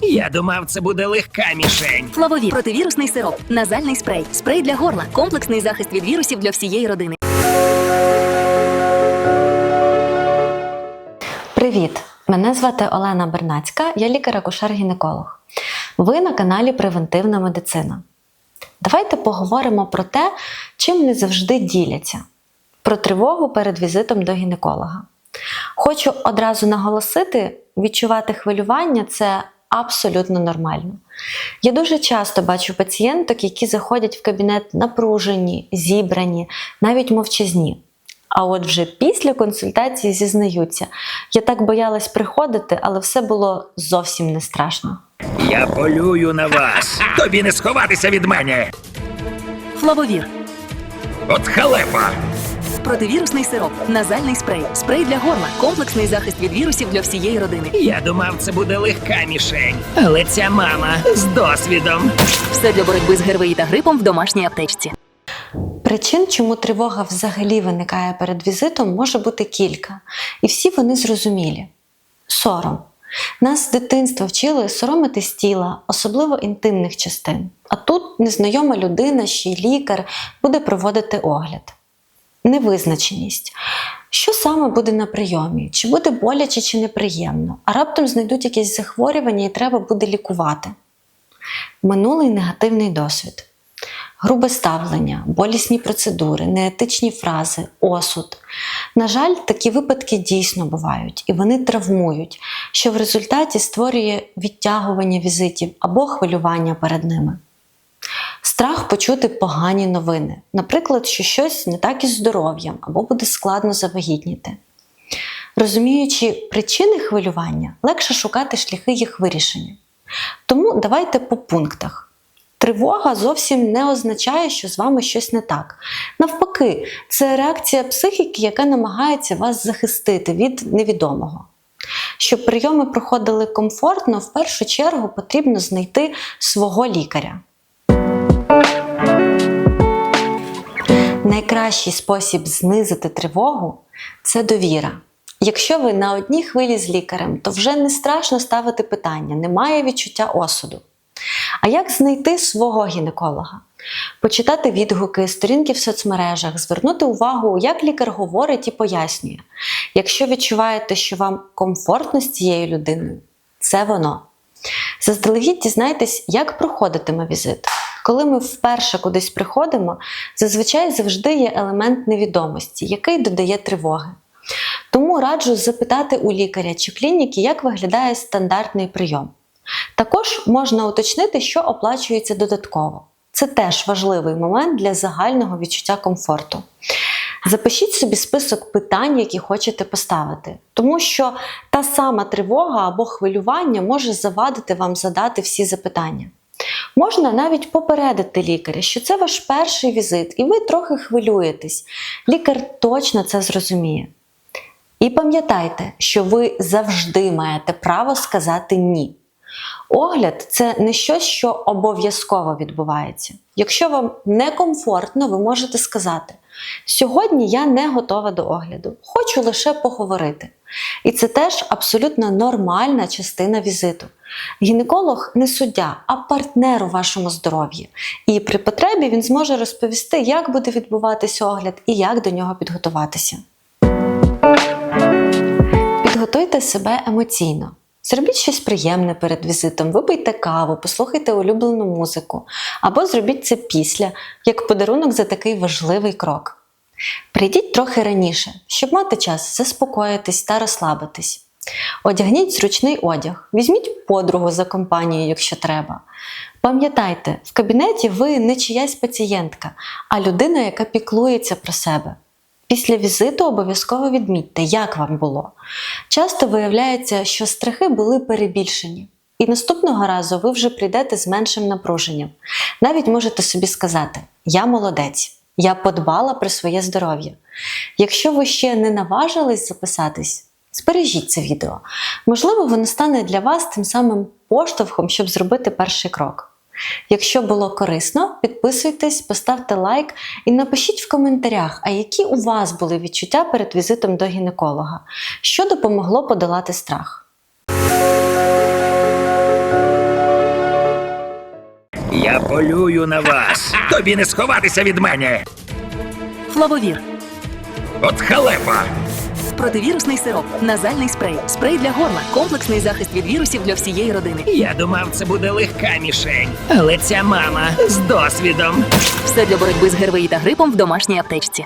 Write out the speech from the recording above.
Я думав, це буде легка мішень. Флавовір противірусний сироп, назальний спрей, спрей для горла, комплексний захист від вірусів для всієї родини. Привіт! Мене звати Олена Бернацька, я лікар-акушер-гінеколог. Ви на каналі Превентивна медицина. Давайте поговоримо про те, чим не завжди діляться: про тривогу перед візитом до гінеколога. Хочу одразу наголосити, відчувати хвилювання це абсолютно нормально. Я дуже часто бачу пацієнток, які заходять в кабінет напружені, зібрані, навіть мовчазні. А от вже після консультації зізнаються, я так боялась приходити, але все було зовсім не страшно. Я полюю на вас. Тобі не сховатися від мене. Флавовір От халепа. Противірусний сироп, назальний спрей, спрей для горла, комплексний захист від вірусів для всієї родини. Я думав, це буде легка мішень. Але ця мама з досвідом. Все для боротьби з ГРВІ та грипом в домашній аптечці. Причин, чому тривога взагалі виникає перед візитом, може бути кілька, і всі вони зрозумілі. Сором. Нас з дитинства вчили соромитись тіла, особливо інтимних частин. А тут незнайома людина, ще й лікар, буде проводити огляд. Невизначеність. Що саме буде на прийомі? Чи буде боляче, чи неприємно? А раптом знайдуть якесь захворювання і треба буде лікувати. Минулий негативний досвід. Грубе ставлення, болісні процедури, неетичні фрази, осуд. На жаль, такі випадки дійсно бувають і вони травмують, що в результаті створює відтягування візитів або хвилювання перед ними. Страх почути погані новини, наприклад, що щось не так із здоров'ям або буде складно завагітніти. Розуміючи причини хвилювання, легше шукати шляхи їх вирішення. Тому давайте по пунктах. Тривога зовсім не означає, що з вами щось не так. Навпаки, це реакція психіки, яка намагається вас захистити від невідомого. Щоб прийоми проходили комфортно, в першу чергу потрібно знайти свого лікаря. Найкращий спосіб знизити тривогу це довіра. Якщо ви на одній хвилі з лікарем, то вже не страшно ставити питання, немає відчуття осуду. А як знайти свого гінеколога? Почитати відгуки, сторінки в соцмережах, звернути увагу, як лікар говорить і пояснює. Якщо відчуваєте, що вам комфортно з цією людиною, це воно. Заздалегідь дізнайтесь, як проходитиме візит. Коли ми вперше кудись приходимо, зазвичай завжди є елемент невідомості, який додає тривоги. Тому раджу запитати у лікаря чи клініки, як виглядає стандартний прийом. Також можна уточнити, що оплачується додатково. Це теж важливий момент для загального відчуття комфорту. Запишіть собі список питань, які хочете поставити, тому що та сама тривога або хвилювання може завадити вам задати всі запитання. Можна навіть попередити лікаря, що це ваш перший візит, і ви трохи хвилюєтесь. Лікар точно це зрозуміє. І пам'ятайте, що ви завжди маєте право сказати ні. Огляд це не щось, що обов'язково відбувається. Якщо вам некомфортно, ви можете сказати: сьогодні я не готова до огляду, хочу лише поговорити. І це теж абсолютно нормальна частина візиту. Гінеколог не суддя, а партнер у вашому здоров'ї. І при потребі він зможе розповісти, як буде відбуватися огляд і як до нього підготуватися. Підготуйте себе емоційно. Зробіть щось приємне перед візитом, випийте каву, послухайте улюблену музику, або зробіть це після, як подарунок за такий важливий крок. Прийдіть трохи раніше, щоб мати час заспокоїтись та розслабитись. Одягніть зручний одяг, візьміть подругу за компанію, якщо треба. Пам'ятайте, в кабінеті ви не чиясь пацієнтка, а людина, яка піклується про себе. Після візиту обов'язково відмітьте, як вам було. Часто виявляється, що страхи були перебільшені, і наступного разу ви вже прийдете з меншим напруженням. Навіть можете собі сказати: Я молодець, я подбала про своє здоров'я. Якщо ви ще не наважились записатись, збережіть це відео. Можливо, воно стане для вас тим самим поштовхом, щоб зробити перший крок. Якщо було корисно, підписуйтесь, поставте лайк і напишіть в коментарях, а які у вас були відчуття перед візитом до гінеколога, що допомогло подолати страх. Я Полюю на вас. Тобі не сховатися від мене. Флавовір. От халепа. Противірусний сироп. Назальний спрей. Спрей для горла. Комплексний захист від вірусів для всієї родини. Я думав, це буде легка мішень. Але ця мама з досвідом. Все для боротьби з ГРВІ та грипом в домашній аптечці.